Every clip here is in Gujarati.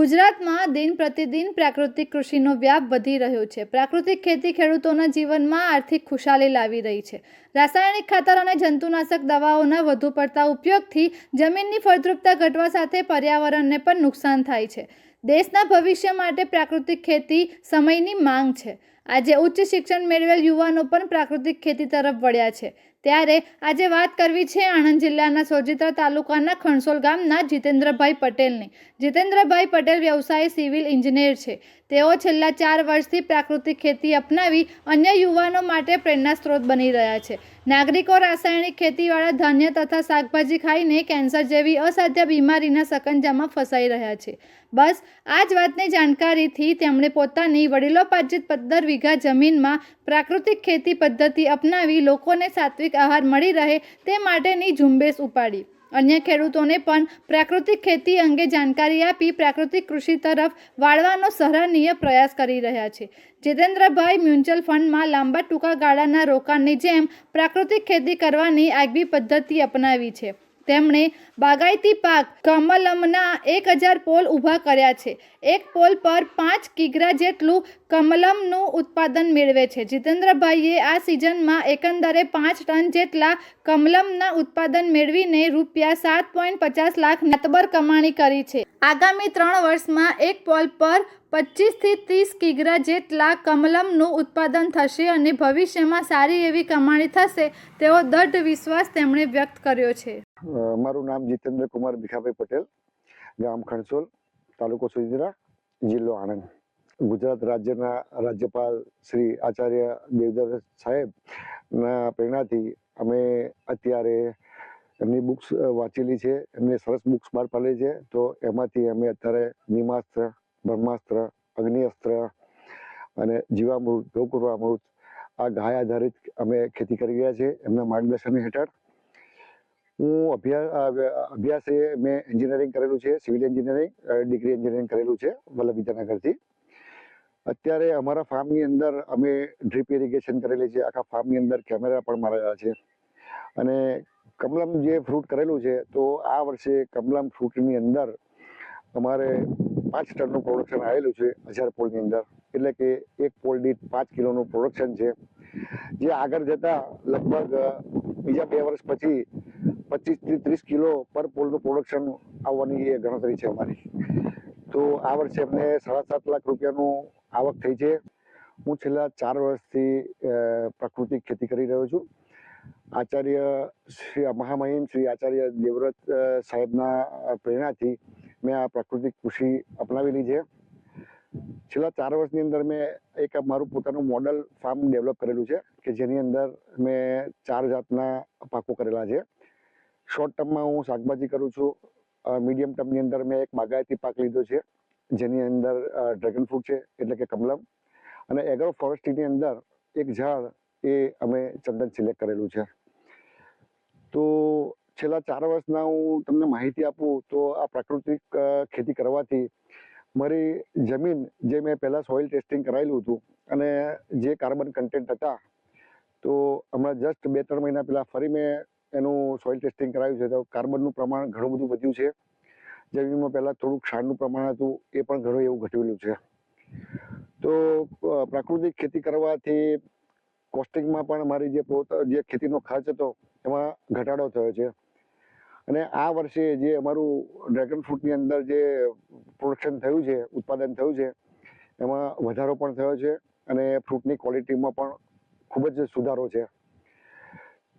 ગુજરાતમાં દિન પ્રતિદિન પ્રાકૃતિક કૃષિનો વ્યાપ વધી રહ્યો છે. પ્રાકૃતિક ખેતી ખેડૂતોના જીવનમાં આર્થિક ખુશાલી લાવી રહી છે. રાસાયણિક ખાતર અને જંતુનાશક દવાઓના વધુ પડતા ઉપયોગથી જમીનની ફળદ્રુપતા ઘટવા સાથે પર્યાવરણને પણ નુકસાન થાય છે. દેશના ભવિષ્ય માટે પ્રાકૃતિક ખેતી સમયની માંગ છે. આજે ઉચ્ચ શિક્ષણ મેળવેલ યુવાનો પણ પ્રાકૃતિક ખેતી તરફ વળ્યા છે. ત્યારે આજે વાત કરવી છે આણંદ જિલ્લાના સોજિત્રા તાલુકાના ખણસોલ ગામના જીતેન્દ્રભાઈ પટેલની. જીતેન્દ્રભાઈ પટેલ વ્યવસાય સિવિલ ઇન્જિનિયર છે. તેઓ છેલ્લા ચાર વર્ષથી પ્રાકૃતિક ખેતી અપનાવી અન્ય યુવાનો માટે પ્રેરણા સ્ત્રોત બની રહ્યા છે. નાગરિકો રાસાયણિક ખેતીવાળા ધાન્ય તથા શાકભાજી ખાઈને કેન્સર જેવી અસાધ્ય બીમારીના સકંજામાં ફસાઈ રહ્યા છે. બસ, આ જ વાતની જાણકારીથી તેમણે પોતાની વડીલોપાર્જિત પંદર વીઘા જમીનમાં પ્રાકૃતિક ખેતી પદ્ધતિ અપનાવી લોકોને સાત્વિક આહાર મળી રહે તે માટેની ઝુંબેશ ઉપાડી. અન્ય ખેડૂતોને પણ પ્રાકૃતિક ખેતી અંગે જાણકારી આપી પ્રાકૃતિક કૃષિ તરફ વાળવાનો સરાહનીય પ્રયાસ કરી રહ્યા છે. જીતેન્દ્રભાઈ મ્યુચ્યુઅલ ફંડમાં લાંબા ટૂંકા ગાળાના રોકાણની જેમ પ્રાકૃતિક ખેતી કરવાની આગવી પદ્ધતિ અપનાવી છે. તેમણે બાગાયતી પાક કમલમના એક હજાર પોલ ઊભા કર્યા છે. એક પોલ પર પાંચ કિગ્રા જેટલું કમલમનું ઉત્પાદન મેળવે છે. જીતેન્દ્રભાઈએ આ સિઝનમાં એકંદરે પાંચ ટન જેટલા કમલમના ઉત્પાદન મેળવીને રૂપિયા સાત પોઈન્ટ પચાસ લાખ માતબર કમાણી કરી છે. આગામી ત્રણ વર્ષમાં એક પોલ પર પચીસથી ત્રીસ કિગ્રા જેટલા કમલમનું ઉત્પાદન થશે અને ભવિષ્યમાં સારી એવી કમાણી થશે, તેવો દૃઢ વિશ્વાસ તેમણે વ્યક્ત કર્યો છે. મારું નામ જીતેન્દ્ર કુમાર ભીખાભાઈ પટેલ, ગામ ખણસોલ તાલુકો સુધીરા જિલ્લો આણંદ. ગુજરાત રાજ્યના રાજ્યપાલ શ્રી આચાર્ય દેવદત્ત સાહેબ ના પ્રેરણાથી અમે અત્યારે એમની બુક્સ વાંચેલી છે, એમને સરસ બુક્સ બહાર પાડેલી છે. તો એમાંથી અમે અત્યારે નિમાસ્ત્ર, બ્રહ્માસ્ત્ર, અગ્નિઅસ્ત્ર અને જીવામૃત ગૌકુર્વામૃત આ ગાય આધારિત અમે ખેતી કરી રહ્યા છે એમના માર્ગદર્શન હેઠળ. હું અભ્યાસ અભ્યાસે મેં એન્જિનિયરિંગ કરેલું છે સિવિલ એન્જિનિયરિંગ ડિગ્રી એન્જિનિયરિંગ કરેલું છે વલ્લભ વિદ્યાનગરથી અત્યારે અમારા ફાર્મની અંદર અમે ડ્રીપ ઇરિગેશન કરેલી છે, આખા ફાર્મની અંદર કેમેરા પણ મારેલા છે. અને કમલમ જે ફ્રૂટ કરેલું છે, તો આ વર્ષે કમલમ ફ્રૂટની અંદર અમારે પાંચ ટનનું પ્રોડક્શન આવેલું છે હજાર પોલની અંદર. એટલે કે એક પોલ દીઠ પાંચ કિલોનું પ્રોડક્શન છે. જે આગળ જતા લગભગ બીજા બે વર્ષ પછી પચીસથી ત્રીસ કિલો પર પોલનું પ્રોડક્શન આવવાની એ ગણતરી છે અમારી. તો આ વર્ષે અમને સાડા સાત લાખ રૂપિયાનું આવક થઈ છે. હું છેલ્લા ચાર વર્ષથી પ્રાકૃતિક ખેતી કરી રહ્યો છું. આચાર્ય શ્રી મહામહિમ શ્રી આચાર્ય દેવવ્રત સાહેબના પ્રેરણાથી મેં આ પ્રાકૃતિક કૃષિ અપનાવેલી છે. છેલ્લા ચાર વર્ષની અંદર મેં એક મારું પોતાનું મોડલ ફાર્મ ડેવલપ કરેલું છે કે જેની અંદર મેં ચાર જાતના પાકો કરેલા છે. શોર્ટ ટર્મમાં હું શાકભાજી કરું છું મીડિયમ ટર્મની અંદર મેં એક બાગાયતી પાક લીધો છે, જેની અંદર ડ્રેગન ફ્રૂટ છે, એટલે કે કમલમ. અને એગ્રો ફોરેસ્ટ્રીની અંદર એક ઝાડ એ અમે ચંદન સિલેક્ટ કરેલું છે. તો છેલ્લા ચાર વર્ષના હું તમને માહિતી આપું તો આ પ્રાકૃતિક ખેતી કરવાથી મારી જમીન જે મેં પહેલાં સોઇલ ટેસ્ટિંગ કરાયેલું હતું અને જે કાર્બન કન્ટેન્ટ હતા, તો હમણાં જસ્ટ બે ત્રણ મહિના પહેલાં ફરી મેં એનું સોઇલ ટેસ્ટિંગ કરાવ્યું છે. તો કાર્બનનું પ્રમાણ ઘણું બધું વધ્યું છે. જમીનમાં પહેલાં થોડુંક ક્ષારનું પ્રમાણ હતું, એ પણ ઘણું એવું ઘટેલું છે. તો પ્રાકૃતિક ખેતી કરવાથી કોસ્ટિંગમાં પણ મારી જે જે ખેતીનો ખર્ચ હતો, એમાં ઘટાડો થયો છે. અને આ વર્ષે જે અમારું ડ્રેગન ફ્રૂટની અંદર જે પ્રોડક્શન થયું છે, ઉત્પાદન થયું છે, એમાં વધારો પણ થયો છે અને ફ્રૂટની ક્વોલિટીમાં પણ ખૂબ જ સુધારો છે.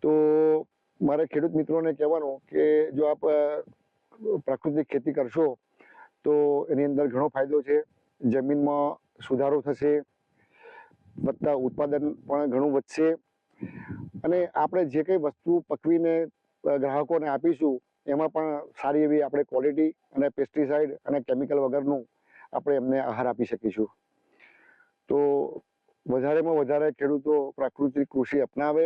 તો મારે ખેડૂત મિત્રોને કહેવાનું કે જો આપ પ્રાકૃતિક ખેતી કરશો, તો એની અંદર ઘણો ફાયદો છે. જમીનમાં સુધારો થશે વધતા ઉત્પાદન પણ ઘણું વધશે. અને આપણે જે કંઈ વસ્તુ પકવીને ગ્રાહકોને આપીશું, એમાં પણ સારી એવી આપણે ક્વોલિટી અને પેસ્ટિસાઇડ અને કેમિકલ વગરનું આપણે એમને આહાર આપી શકીશું. તો વધારેમાં વધારે ખેડૂતો પ્રાકૃતિક કૃષિ અપનાવે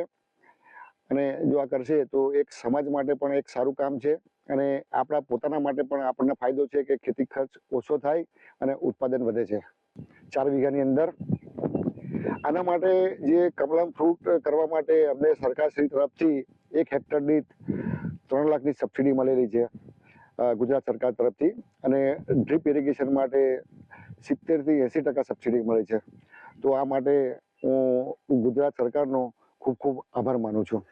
અને જો આ કરશે તો એક સમાજ માટે પણ એક સારું કામ છે અને આપણા પોતાના માટે પણ આપણને ફાયદો છે કે ખેતી ખર્ચ ઓછો થાય અને ઉત્પાદન વધે છે. ચાર વીઘાની અંદર આના માટે જે કમલમ ફ્રૂટ કરવા માટે અમને સરકારશ્રી તરફથી એક હેક્ટર દીઠ ત્રણ લાખની સબસિડી મળેલી છે ગુજરાત સરકાર તરફથી. અને ડ્રીપ ઇરિગેશન માટે સિત્તેરથી એંસી ટકા સબસિડી મળે છે. તો આ માટે હું ગુજરાત સરકારનો ખૂબ ખૂબ આભાર માનું છું.